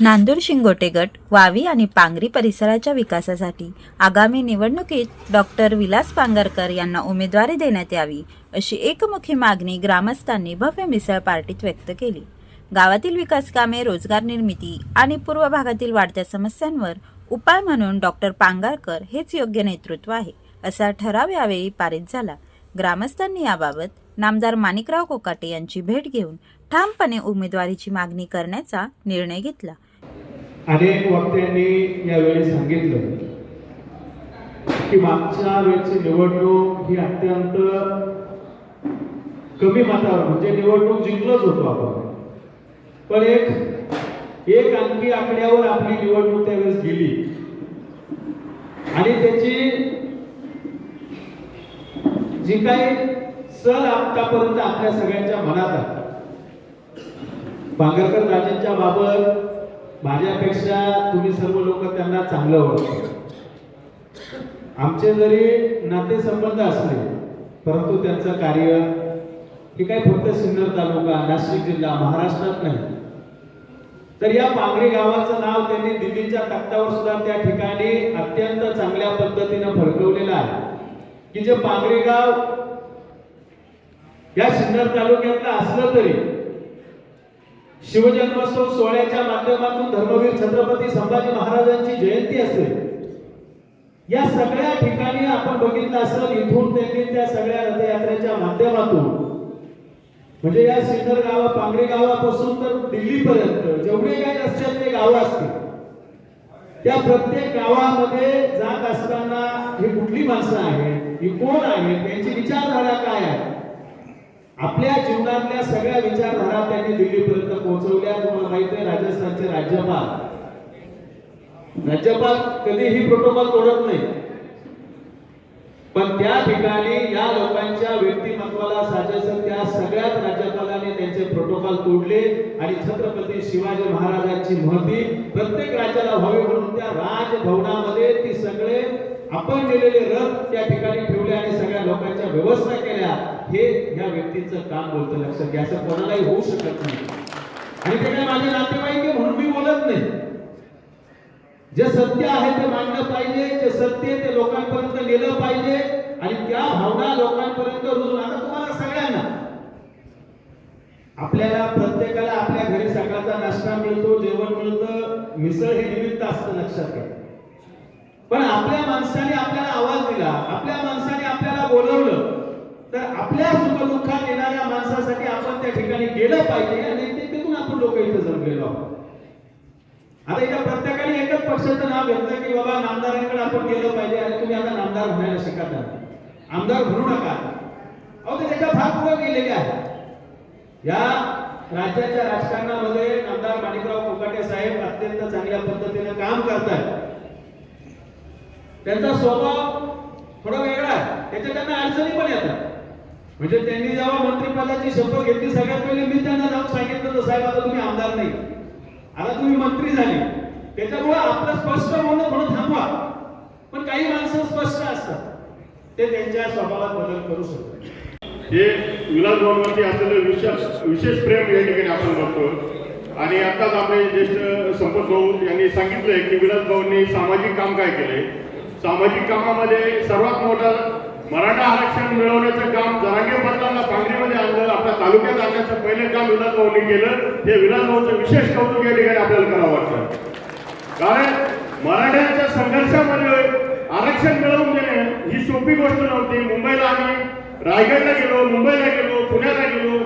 नांदूर शिंगोटे गट वावी आणि पांगरी परिसराच्या विकासासाठी आगामी निवडणुकीत डॉक्टर विलास पांगरकर यांना उमेदवारी देण्यात यावी अशी एकमुखी मागणी ग्रामस्थांनी भव्य मिसळ पार्टीत व्यक्त केली. गावातील विकास कामे रोजगार निर्मिती आणि पूर्व भागातील वाढत्या समस्यांवर उपाय म्हणून डॉक्टर पांगारकर हेच योग्य नेतृत्व आहे असा ठराव यावेळी पारित झाला. ग्रामस्थांनी याबाबत नामदार माणिकराव कोकाटे यांची भेट घेऊन ठामपणे उमेदवारीची मागणी करण्याचा निर्णय घेतला. अनेक वक्त्यांनी यावेळी सांगितलं की मागच्या वेळची निवडणूक ही अत्यंत कमी मतावर म्हणजे निवडणूक जिंकलोच होतो आपण. पण एक एक अंकी आकड्यावर आपली निवडणूक त्यावेळेस गेली. आणि त्याची जी काही सल आतापर्यंत आपल्या सगळ्यांच्या मनात आहे. पांगरकर राजेंच्या बाबत माझ्यापेक्षा तुम्ही सर्व लोक त्यांना चांगलं ओळखता. आमचे जरी नातेसंबंध असले परंतु त्यांचं कार्य हे काही फक्त सिन्नर तालुका नाशिक जिल्हा महाराष्ट्रात नाही. तर या पांगरी गावाचं नाव त्यांनी दिल्लीच्या तक्त्यावर सुद्धा त्या ठिकाणी अत्यंत चांगल्या पद्धतीनं फडकवलेलं आहे. की जे पांगरी गाव या सिन्नर तालुक्यातलं असलं तरी शिवजन्मोत्सव सोहळ्याच्या माध्यमातून धर्मवीर छत्रपती संभाजी महाराजांची जयंती असेल. या सगळ्या ठिकाणी आपण बघितलं असेल इथून त्यांनी त्या सगळ्या रथयात्रेच्या माध्यमातून. म्हणजे या सिन्नर गावा पांगरी गावापासून तर दिल्लीपर्यंत जेवढे काही रस्त्यातले गावं असतील. त्या प्रत्येक गावामध्ये जात असताना ही कुठली माणसं आहेत? ही कोण आहेत? त्यांची विचारधारा काय आहे? आपल्या जीवनातल्या सगळ्या विचारधारा त्यांनी दिल्लीपर्यंत पोहोचवल्या. तुम्हाला माहीत आहे राजस्थानचे राज्यपाल. राज्यपाल कधीही प्रोटोकॉल तोडत नाही. पण त्या ठिकाणी या लोकांच्या व्यक्तिमत्वाला साजेसन त्या सगळ्याच राज्यपालाने त्यांचे प्रोटोकॉल तोडले आणि छत्रपती शिवाजी महाराजांची महती प्रत्येक राज्याला व्हावी म्हणून त्या राजभवनामध्ये ती सगळे आपण दिलेले रथ त्या ठिकाणी ठेवले आणि सगळ्या लोकांच्या व्यवस्था केल्या हे या व्यक्तीचं काम बोलतं लक्षात घ्या. असं कोणालाही होऊ शकत नाही. आणि ते काय माझे नातेवाईक आहे म्हणून मी बोलत नाही. जे सत्य आहे ते मांडलं पाहिजे जे सत्य ते लोकांपर्यंत नेलं पाहिजे आणि त्या भावना लोकांपर्यंत रुजून. आता तुम्हाला सगळ्यांना आपल्याला प्रत्येकाला आपल्या घरी सकाळचा नाश्ता मिळतो जेवण मिळतं मिसळ हे निमित्त असतं लक्षात घ्या. पण आपल्या माणसाने आपल्याला आवाज दिला आपल्या माणसाने आपल्याला बोलवलं तर आपल्या सुखदुःखात येणाऱ्या माणसासाठी आपण त्या ठिकाणी गेलं पाहिजे आणि तिथून आपण लोक इथं जमलेलो आहोत. आता इथं प्रत्येकाने एकच पक्षाचं नाव घेतलं की बाबा नामदारांकडे आपण गेलं पाहिजे आणि तुम्ही आता नामदार म्हणायला शिकत आमदार म्हणू नका. अहो ते त्याच्या फार पुढे गेलेले आहे या राज्याच्या राजकारणामध्ये आमदार माणिकराव कोकाटे साहेब अत्यंत चांगल्या पद्धतीने काम करतात त्यांचा स्वभाव थोडा वेगळा आहे. त्याच्या त्यांना अडचणी पण येतात. म्हणजे त्यांनी जेव्हा मंत्रिपदाची शपथ घेतली सगळ्यात पहिले मी त्यांना जाऊन सांगितलं होतं साहेब आता तुम्ही आमदार नाही. आता तुम्ही मंत्री झाले. त्याच्यामुळे आपलं स्पष्ट म्हणून थोडं थांबवा. पण काही माणसं स्पष्ट असतात. ते त्यांच्या स्वभावात बदल करू शकतात. हे विलास भवनवरती असलेलं विशेष विशेष प्रेम या ठिकाणी आपण बघतो. आणि आताच आपले ज्येष्ठ संपत भाऊ यांनी सांगितलंय की विलास भाऊंनी सामाजिक काम काय केले सामाजिक कामामध्ये सर्वात मोठं मराठा आरक्षण मिळवण्याचं काम जरांगे पाटलांना पांगरीमध्ये आणलं आपल्या तालुक्यात आणण्याचं पहिलं काम विलास भाऊंनी केलं. हे विलास भाऊचं विशेष कौतुक या ठिकाणी आपल्याला करावं वाटतं. कारण मराठ्यांच्या संघर्षामध्ये आरक्षण मिळवून देणे ही सोपी गोष्ट नव्हती. मुंबईला आम्ही रायगडला गेलो मुंबईला गेलो पुण्याला गेलो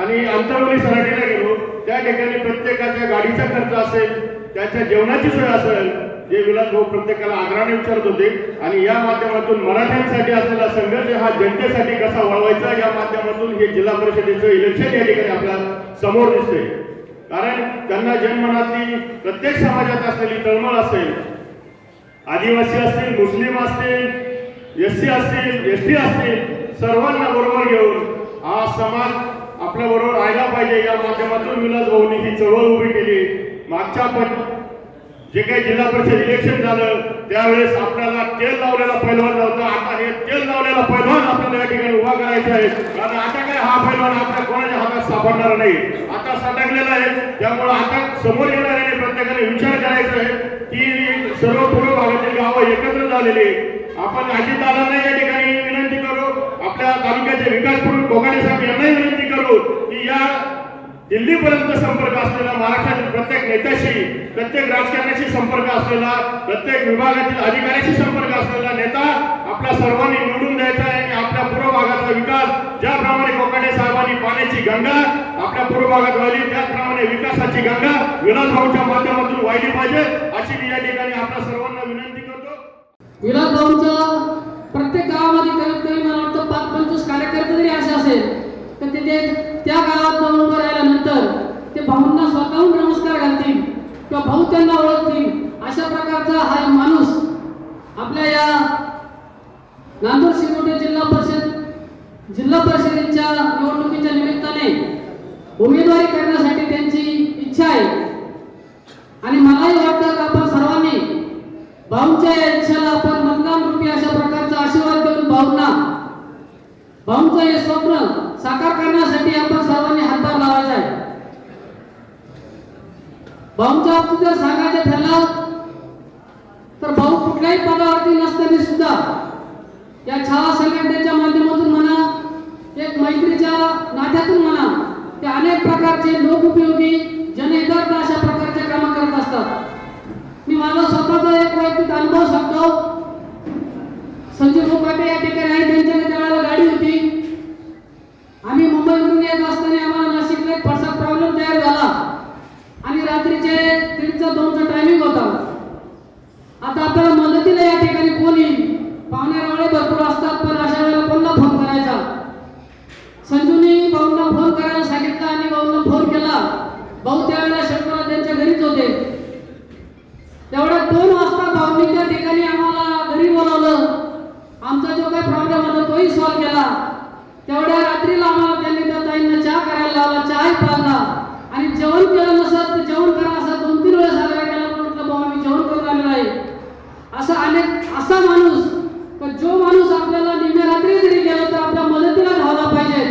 आणि अंतरवली सराठीला गेलो. त्या ठिकाणी प्रत्येकाच्या गाडीचा खर्च असेल त्याच्या जेवणाची सोय असेल जे विलास भाऊ प्रत्येकाला आग्रहाने विचारत होते आणि या माध्यमातून मराठ्यांसाठी असलेला संघर्ष हा जनतेसाठी कसा वळवायचा या माध्यमातून हे जिल्हा परिषदेचं इलेक्शन या ठिकाणी आपल्यासमोर दिसते कारण त्यांना जनमनातली प्रत्येक समाजात असलेली तळमळ असेल आदिवासी असतील मुस्लिम असतील एस सी असतील एस टी असतील सर्वांना बरोबर घेऊन हा समाज आपल्या बरोबर राहायला पाहिजे. या माध्यमातून विलास भाऊनी ही चळवळ उभी केली. मागच्या पण जे काही जिल्हा परिषद इलेक्शन झालं त्यावेळेस आपल्याला तेल लावलेला पैलवान नव्हता. आता हे तेल लावलेला पैलवान आपल्याला या ठिकाणी उभा करायचा आहे कारण आता काय हा पैलवान आपल्या कोणाच्या हातात सापडणार नाही. आता सटकलेला आहे. त्यामुळे आता समोर येणाऱ्याने प्रत्येकाने विचार करायचा आहे की सर्व पूर्व भागातील गावं एकत्र झालेली आहे. आपण अजितदादांना या ठिकाणी विनंती करू. आपल्या तालुक्याचे विकास करून कोकाडे साहेब यांनाही विनंती करू की या दिल्लीपर्यंत संपर्क असलेला महाराष्ट्रातील प्रत्येक नेत्याशी प्रत्येक राजकारण्याशी संपर्क असलेला प्रत्येक विभागातील अधिकाऱ्याशी संपर्क असलेला नेता आपल्या सर्वांनी निवडून द्यायचा आहे आणि आपल्या पूर्व भागाचा विकास ज्याप्रमाणे कोकाटे साहेबांनी पाण्याची गंगा आपल्या पूर्व भागात वाहिली त्याचप्रमाणे विकासाची गंगा विलास भाऊच्या माध्यमातून वाहिली पाहिजे अशी मी या ठिकाणी आपल्या सर्वांना विनंती करतो. विलास प्रत्येक गावामध्ये कमीत कमी मला वाटतं पाच पंचवीस कार्यकर्ते जरी असे असेल. तर तिथे त्या गावात जाऊन उभं राहिल्यानंतर ते भाऊंना स्वतःहून नमस्कार घालतील किंवा भाऊ त्यांना ओळखतील अशा प्रकारचा हा माणूस आपल्या या नांदूर शिंगोटे जिल्हा परिषद जिल्हा परिषदेच्या निवडणुकीच्या निमित्ताने उमेदवारी करण्यासाठी त्यांची इच्छा आहे. आणि मलाही वाटतं की आपण सर्वांनी भाऊच्या या इच्छेला आपण मतदान रूपी अशा प्रकारचा आशीर्वाद देऊन भाऊंना भाऊंचं हे स्वप्न साकार करण्यासाठी आपण सर्वांनी हातभार लावायचा आहे. भाऊंच्या बाबतीत जर सांगायचं ठरलं तर भाऊ कुठल्याही पदावरती नसताना सुद्धा या छावा संघटनेच्या माध्यमातून म्हणा एक मैत्रीच्या नात्यातून म्हणा ते अनेक प्रकारचे लोकउपयोगी जनहितार्थ अशा प्रकारचे कामं करत असतात. मी माझा स्वतःचा एक वैयक्तिक अनुभव सांगतो. संजीव मुकाटे या ठिकाणी आहे त्यांच्याकडे त्यावेळेला गाडी होती आम्ही मुंबईवरून येत असताना आम्हाला नाशिकला एक फारसा प्रॉब्लेम तयार झाला आणि रात्रीचे दीडचा दोनचा टायमिंग होता आता आपल्याला मदतीला या ठिकाणी कोण येईल पाहुणे भरपूर असतात पण अशा वेळेला कोणला फोन करायचा संजूनी भाऊंना फोन करायला सांगितलं आणि भाऊंना फोन केला भाऊ त्यावेळेला शंकरराव त्यांच्या घरीच होते तेवढ्या दोन वाजता भाऊंनी त्या ठिकाणी आम्हाला घरी बोलावलं आमचा जो काही प्रॉब्लेम होता तोही सॉल्व्ह केला तेवढ्या रात्रीला आम्हाला त्यांनी त्या ताईंना चहा करायला लावला चहाही पाजला आणि जेवण केलं नसत तर जेवण करा असं दोन तीन वेळेस आग्रह केला पण म्हटलं भाऊ आम्ही जेवण करून आलेलो आहे आणि असा माणूस का जो माणूस आपल्याला निम्या रात्री जरी गेला तर आपल्या मदतीला धावला पाहिजे.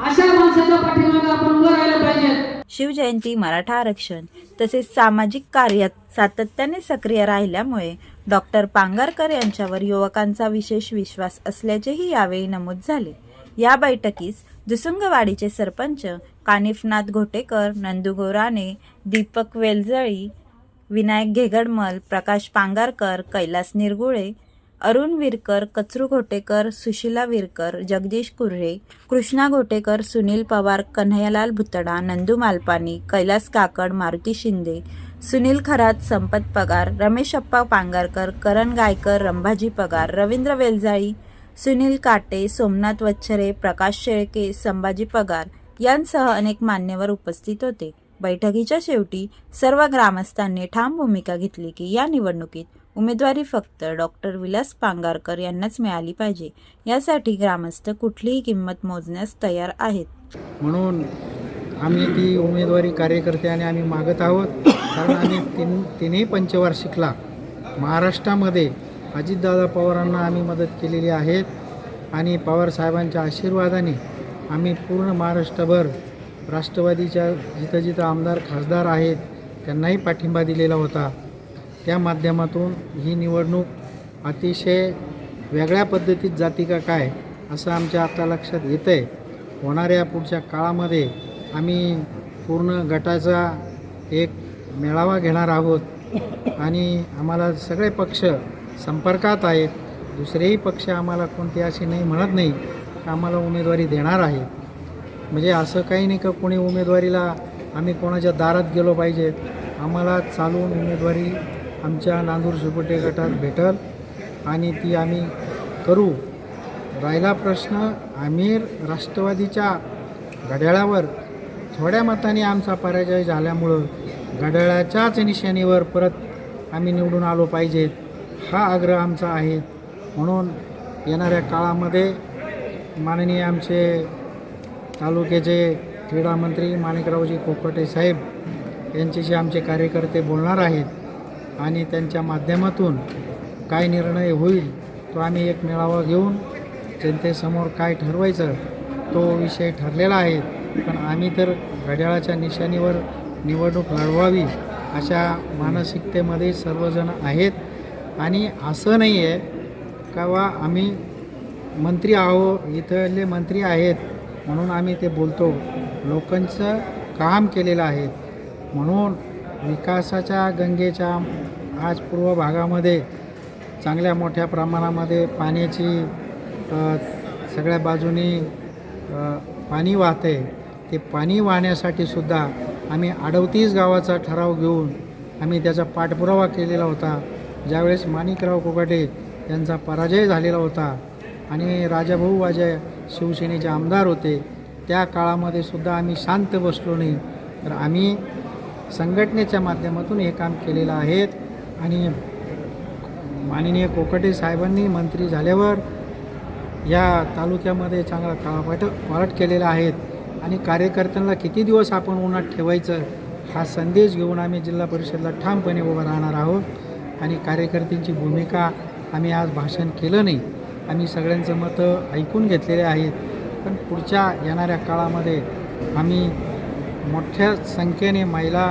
अशा माणसाच्या पाठीमागे आपण उभं राहिलं पाहिजे. शिवजयंती मराठा आरक्षण तसेच सामाजिक कार्यात सातत्याने सक्रिय राहिल्यामुळे डॉक्टर पांगारकर यांच्यावर युवकांचा विशेष विश्वास असल्याचेही यावेळी नमूद झाले. या बैठकीस दुसुंगवाडीचे सरपंच कानिफनाथ घोटेकर नंदू गोराणे दीपक वेलजळी विनायक घेगडमल प्रकाश पांगारकर कैलास निरगुळे अरुण विरकर कचरू घोटेकर सुशिला विरकर जगदीश कुर्रे कृष्णा घोटेकर सुनील पवार कन्हैयालाल भुतडा नंदू मालपानी कैलास काकड मारुती शिंदे सुनील खरात संपत पगार रमेशप्पा पांगारकर करण गायकर रंभाजी पगार रवींद्र वेलजाळी सुनील काटे सोमनाथ वच्छरे प्रकाश शेळके संभाजी पगार यांसह अनेक मान्यवर उपस्थित होते. बैठकीच्या शेवटी सर्व ग्रामस्थांनी ठाम भूमिका घेतली की या निवडणुकीत उमेदवारी फक्त डॉक्टर विलास पांगारकर यांनाच मिळाली पाहिजे. यासाठी ग्रामस्थ कुठलीही किंमत मोजण्यास तयार आहेत. म्हणून आम्ही ती उमेदवारी कार्यकर्त्याने आम्ही मागत आहोत. कारण आम्ही तीन तिन्ही पंचवार्षिकला महाराष्ट्रामध्ये अजितदादा पवारांना आम्ही मदत केलेली आहेत आणि पवार साहेबांच्या आशीर्वादाने आम्ही पूर्ण महाराष्ट्रभर राष्ट्रवादीच्या जिथं जिथं आमदार खासदार आहेत त्यांनाही पाठिंबा दिलेला होता. त्या माध्यमातून ही निवडणूक अतिशय वेगळ्या पद्धतीत जाती का काय असं आमच्या आता लक्षात येतं आहे होणाऱ्या पुढच्या काळामध्ये आम्ही पूर्ण गटाचा एक मेळावा घेणार आहोत आणि आम्हाला सगळे पक्ष संपर्कात आहेत. दुसरेही पक्ष आम्हाला कोणते असे नाही म्हणत नाही आम्हाला उमेदवारी देणार आहे म्हणजे असं काही नाही का कोणी उमेदवारीला आम्ही कोणाच्या दारात गेलो पाहिजे. आम्हाला चालून उमेदवारी आमच्या नांदूर सुपटे गटात भेटल आणि ती आम्ही करू. राहिला प्रश्न आम्ही राष्ट्रवादीच्या घड्याळावर. थोड्या मताने आमचा पराजय झाल्यामुळं घड्याळाच्याच निशाणीवर परत आम्ही निवडून आलो पाहिजेत हा आग्रह आमचा आहे. म्हणून येणाऱ्या काळामध्ये माननीय आमचे तालुक्याचे क्रीडा मंत्री माणिकरावजी कोकटे साहेब यांच्याशी आमचे कार्यकर्ते बोलणार आहेत आणि त्यांच्या माध्यमातून काय निर्णय होईल तो आम्ही एक मेळावा घेऊन जनतेसमोर काय ठरवायचं तो विषय ठरलेला आहे. पण आम्ही तर घड्याळाच्या निशाणीवर निवडणूक लढवावी अशा मानसिकतेमध्ये सर्वजण आहेत. आणि असं नाही आहे का वा आम्ही मंत्री आहो इथले मंत्री आहेत. म्हणून आम्ही ते बोलतो. लोकांचं काम केलेलं आहे. म्हणून विकासाच्या गंगेच्या आज पूर्व भागामध्ये चांगल्या मोठ्या प्रमाणामध्ये पाण्याची सगळ्या बाजूनी पाणी वाहते. ते पाणी वाहण्यासाठी सुद्धा आम्ही अडवतीस गावाचा ठराव घेऊन आम्ही त्याचा पाठपुरावा केलेला होता. ज्यावेळेस माणिकराव कोकाटे यांचा पराजय झालेला होता आणि राजाभाऊ वाजे शिवसेनेचे आमदार होते. त्या काळामध्ये सुद्धा आम्ही शांत बसलो नाही. तर आम्ही संघटनेच्या माध्यमातून हे काम केलेलं आहे आणि माननीय कोकटे साहेबांनी मंत्री झाल्यावर या तालुक्यामध्ये चांगला काळापाट पालट केलेला आहेत आणि कार्यकर्त्यांना किती दिवस आपण उन्हात ठेवायचं हा संदेश घेऊन आम्ही जिल्हा परिषदला ठामपणे उभं राहणार आहोत आणि कार्यकर्त्यांची भूमिका आम्ही आज भाषण केलं नाही. आम्ही सगळ्यांचं मतं ऐकून घेतलेले आहेत. पण पुढच्या येणाऱ्या काळामध्ये आम्ही मोठ्या संख्येने महिला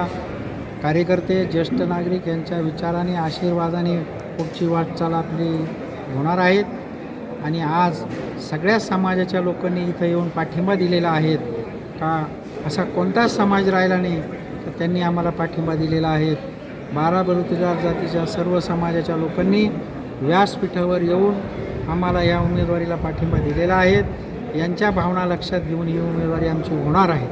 कार्यकर्ते ज्येष्ठ नागरिक यांच्या विचाराने आशीर्वादाने पुढची वाटचाल आपली होणार आहेत आणि आज सगळ्या समाजाच्या लोकांनी इथं येऊन पाठिंबा दिलेला आहे. का असा कोणताच समाज राहिला नाही तर त्यांनी आम्हाला पाठिंबा दिलेला आहे. बारा बलुतेदार जातीच्या सर्व समाजाच्या लोकांनी व्यासपीठावर येऊन आम्हाला या उमेदवारीला पाठिंबा दिलेला आहे. यांच्या भावना लक्षात घेऊन ही उमेदवारी आमची होणार आहे.